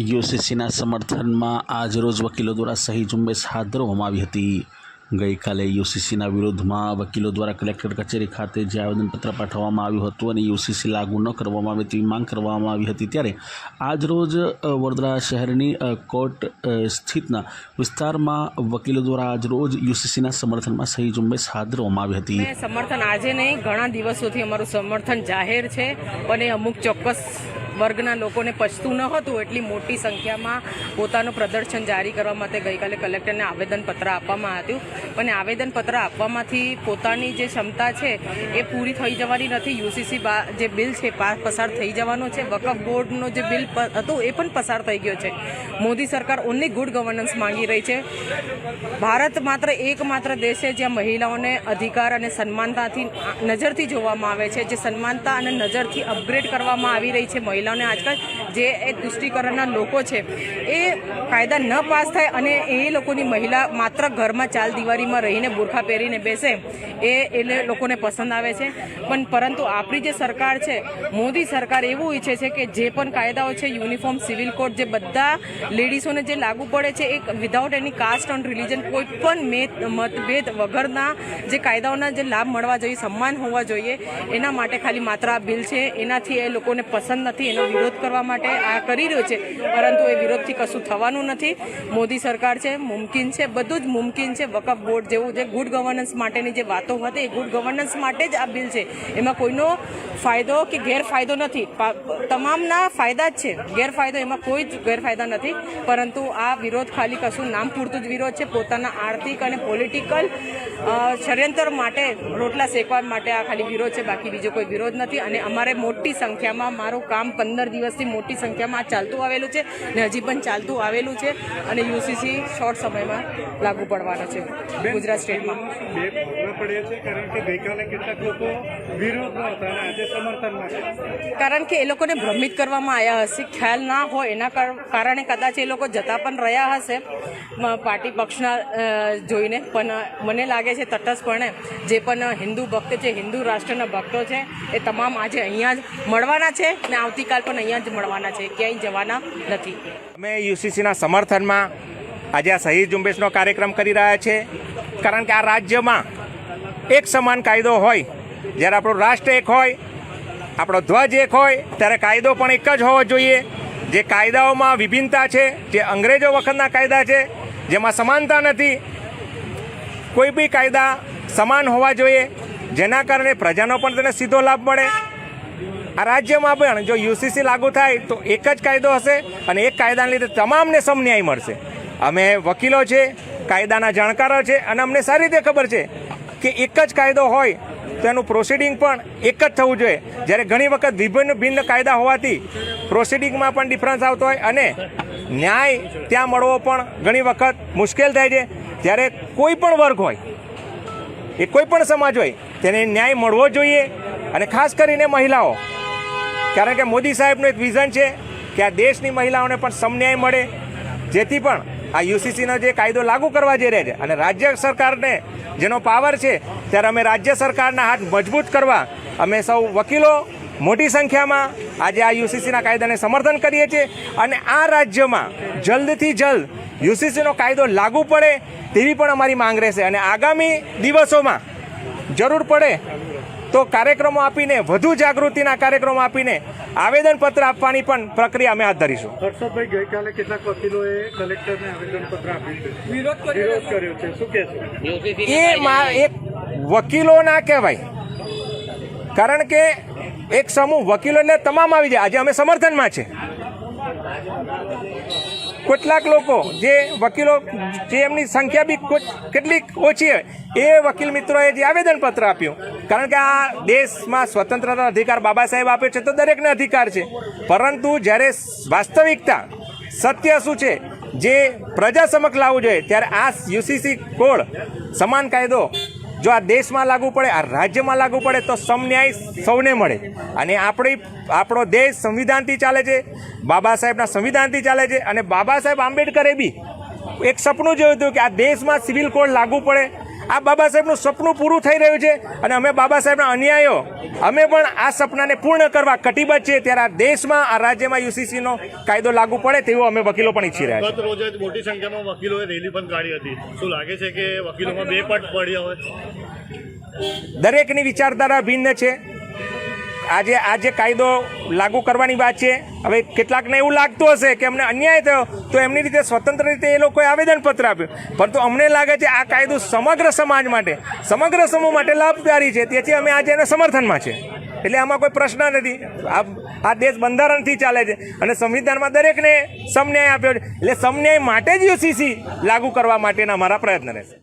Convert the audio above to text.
યુસીસીના સમર્થનમાં આજરોજ વકીલો દ્વારા સહી ઝુંબેશ હાથ ધરવામાં આવી હતી. ગઈકાલે યુસીસીના વિરોધમાં વકીલો દ્વારા કલેક્ટર કચેરી ખાતે જે આવેદનપત્ર પાઠવવામાં આવ્યું હતું અને યુસીસી લાગુ ન કરવામાં આવે તેવી માંગ કરવામાં આવી હતી ત્યારે આજરોજ વડોદરા શહેરની કોર્ટ સ્થિતના વિસ્તારમાં વકીલો દ્વારા આજરોજ યુસીસીના સમર્થનમાં સહી ઝુંબેશ હાથ ધરવામાં આવી હતી. સમર્થન આજે નહીં, ઘણા દિવસોથી અમારું સમર્થન જાહેર છે અને અમુક ચોક્કસ વર્ગના લોકોને પચતું ન હતું, એટલી મોટી સંખ્યામાં પોતાનું પ્રદર્શન જારી કરવા માટે ગઈકાલે કલેક્ટરને આવેદનપત્ર આપવામાં આવ્યું. અને આવેદનપત્ર આપવામાંથી પોતાની જે ક્ષમતા છે, એ પૂરી થઈ જવાની નથી. યુસીસી જે બિલ છે પસાર થઈ જવાનો છે. વકફ બોર્ડનો જે બિલ હતું, એ પણ પસાર થઈ ગયો છે. મોદી સરકાર ઓનલી ગુડ ગવર્નન્સ માંગી રહી છે. ભારત માત્ર એકમાત્ર દેશ છે જ્યાં મહિલાઓને અધિકાર અને સન્માનતાથી, નજરથી જોવામાં આવે છે. જે સન્માનતા અને નજરથી અપગ્રેડ કરવામાં આવી રહી છે મહિલાઓને આજકાલ જે એ તુષ્ટિકરણના લોકો છે, એ કાયદા ન પાસ થાય અને એ લોકોની મહિલા માત્ર ઘરમાં ચાલ દિવાળીમાં રહીને બુરખા પહેરીને બેસે, એ એટલે લોકોને પસંદ આવે છે. પણ પરંતુ આપણી જે સરકાર છે, મોદી સરકાર એવું ઈચ્છે છે કે જે પણ કાયદાઓ છે, યુનિફોર્મ, સિવિલ કોડ, જે બધા લેડીઝોને જે લાગુ પડે છે, એ without any caste on religion કોઈ પણ મતભેદ વગરના જે કાયદાઓના જે લાભ મળવા જોઈએ, સન્માન હોવા જોઈએ, એના માટે ખાલી માત્ર આ બિલ છે, એનાથી એ લોકોને પસંદ નથી એનો વિરોધ કરવા માટે આ કરી રહ્યો છે. પરંતુ એ વિરોધથી કશું થવાનું નથી. મોદી સરકાર છે, મુમકિન છે, બધું જ મુમકિન છે. વકફ બોર્ડ જેવું જે ગુડ ગવર્નન્સ માટેની જે વાતો હતી, એ ગુડ ગવર્નન્સ માટે જ આ બિલ છે. એમાં કોઈનો ફાયદો કે ગેરફાયદો નથી. તમામના ફાયદા જ છે. ગેરફાયદો એમાં કોઈ જ ગેરફાયદા નથી. પરંતુ આ વિરોધ ખાલી કશું નામ પૂરતું જ વિરોધ છે. પોતાના આર્થિક અને પોલિટિકલ ષડયંત્ર માટે રોટલા શેકવા માટે આ ખાલી વિરોધ છે. બાકી બીજો કોઈ વિરોધ નથી. અને અમારે મોટી સંખ્યામાં મારું કામ પંદર દિવસથી મોટી સંખ્યામાં આ ચાલતું આવેલું છે ને હજી પણ ચાલતું આવેલું છે અને યુસીસી શોર્ટ સમયમાં લાગુ પડવાનો છે ગુજરાત સ્ટેટમાં. બે ભોગવા પડ્યા છે કારણ કે ગઈકાલે કેટલાક લોકો વિરોધમાં હતા અને આજે સમર્થનમાં કારણ કે એ લોકોને ભ્રમિત કરવામાં આવ્યા હશે. ખ્યાલ ના હોય એના કારણે કદાચ એ લોકો જતા પણ રહ્યા હશે. પાર્ટી પક્ષના જોઈને. પણ મને લાગે છે તટસ્થપણે જે પણ હિન્દુ ભક્ત છે હિન્દુ રાષ્ટ્રના ભક્તો છે એ તમામ આજે અહીંયા જ મળવાના છે ને આવતીકાલ પણ અહીંયા જ મળવાના છે. ક્યાંય જવાના નથી. અમે યુસીસીના સમર્થનમાં આજે આ શહીદ ઝુંબેશનો કાર્યક્રમ કરી રહ્યા છે. કારણ કે આ રાજ્યમાં એક સમાન કાયદો હોય, જ્યારે આપણો રાષ્ટ્ર એક હોય, આપણો ધ્વજ એક હોય, ત્યારે કાયદો પણ એક જ હોવો જોઈએ. જે કાયદાઓમાં વિભિન્નતા છે, જે અંગ્રેજો વખતના કાયદા છે, જેમાં સમાનતા નથી, કોઈ બી કાયદા સમાન હોવા જોઈએ. જેના કારણે પ્રજાનો પણ તેને સીધો લાભ મળે. આ રાજ્યમાં પણ જો યુસીસી લાગુ થાય તો એક જ કાયદો હશે અને એક કાયદાને લીધે તમામને સમન્યાય મળશે. અમે વકીલો છે, કાયદાના જાણકારો છે અને અમને સારી રીતે ખબર છે કે એક જ કાયદો હોય તો એનું પ્રોસિડિંગ પણ એક જ થવું જોઈએ. જ્યારે ઘણી વખત વિભિન્ન ભિન્ન કાયદા હોવાથી પ્રોસિડિંગમાં પણ ડિફરન્સ આવતો હોય અને ન્યાય ત્યાં મળવો પણ ઘણી વખત મુશ્કેલ થાય છે. ત્યારે કોઈ પણ વર્ગ હોય, એ કોઈ પણ સમાજ હોય, તેને ન્યાય મળવો જોઈએ અને ખાસ કરીને મહિલાઓ. કારણ કે મોદી સાહેબનું એક વિઝન છે કે આ દેશની મહિલાઓને પણ સમન્યાય મળે. જેથી પણ આ યુસીસીનો જે કાયદો લાગુ કરવા જઈ રહ્યા છે અને રાજ્ય સરકારને જેનો પાવર છે, ત્યારે અમે રાજ્ય સરકારના હાથ મજબૂત કરવા અમે સૌ વકીલો મોટી સંખ્યામાં આજે આ યુસીસીના કાયદાને સમર્થન કરીએ છીએ અને આ રાજ્યમાં જલ્દથી જલ્દ યુસીસીનો કાયદો લાગુ પડે તેવી પણ અમારી માંગ રહેશે. અને આગામી દિવસોમાં જરૂર પડે તો કાર્યક્રમો આપીને વધુ જાગૃતિના કાર્યક્રમો આપીને આવેદનપત્ર આપવાની પણ પ્રક્રિયા અમે હાથ ધરીશું. હર્ષદભાઈ ગઈકાલે કેટલાક વકીલોએ કલેક્ટરને આવેદનપત્ર આપ્યું છે. વિરોધ કર્યો છે. શું કહેશો એ એક વકીલો ના કહેવાય. કારણ કે એક સમૂહ વકીલો એટલે તમામ આવી જાય. આજે અમે સમર્થનમાં છે. કેટલાક લોકો જે વકીલો જે એમની સંખ્યા બી કેટલીક ઓછી હોય, એ વકીલ મિત્રોએ જે આવેદનપત્ર આપ્યું. કારણ કે આ દેશમાં સ્વતંત્રતા અધિકાર બાબા સાહેબ આપ્યો છે તો દરેકને અધિકાર છે. પરંતુ જ્યારે વાસ્તવિકતા સત્ય શું છે, જે પ્રજા સમક્ષ લાવવું જોઈએ, ત્યારે આ યુસીસી કોડ સમાન કાયદો જો આ દેશમાં લાગુ પડે, આ રાજ્યમાં લાગુ પડે, તો સમન્યાય સૌને મળે. અને આપણી, આપણો દેશ સંવિધાનથી ચાલે છે, બાબા સાહેબના સંવિધાનથી ચાલે છે, અને બાબા સાહેબ આંબેડકરે બી એક સપનું જોયું હતું કે આ દેશમાં સિવિલ કોડ લાગુ પડે આ બાબા સાહેબનું સપનું પૂરું થઈ રહ્યું છે અને અમે બાબા સાહેબના અન્યાયો અમે પણ આ સપનાને પૂર્ણ કરવા કટિબદ્ધ છે ત્યારે આ દેશમાં આ રાજ્યમાં યુસીસીનો કાયદો લાગુ પડે તેવો અમે વકીલો પણ ઈચ્છી રહ્યા છીએ રોજ મોટી સંખ્યામાં વકીલોએ રેલી પણ કાઢી હતી. શું લાગે છે કે વકીલોમાં બે પટ પડ્યા હોય? દરેકની વિચારધારા ભિન્ન છે. આજે આજે કાયદો લાગુ કરવાની વાત છે, હવે કેટલાકને એવું લાગતું હશે કે અમને અન્યાય થયો, તો એમની રીતે સ્વતંત્ર રીતે એ લોકોએ આવેદનપત્ર આપ્યું. પરંતુ અમને લાગે છે આ કાયદો સમગ્ર સમાજ માટે, સમગ્ર સમૂહ માટે લાભકારી છે, તેથી અમે આજે એના સમર્થનમાં છે. એટલે આમાં કોઈ પ્રશ્ન નથી. આ આ દેશ બંધારણથી ચાલે છે અને સંવિધાનમાં દરેકને સમન્યાય આપ્યો છે. એટલે સમન્યાય માટે જ યુસીસી લાગુ કરવા માટેના અમારા પ્રયત્ન રહેશે.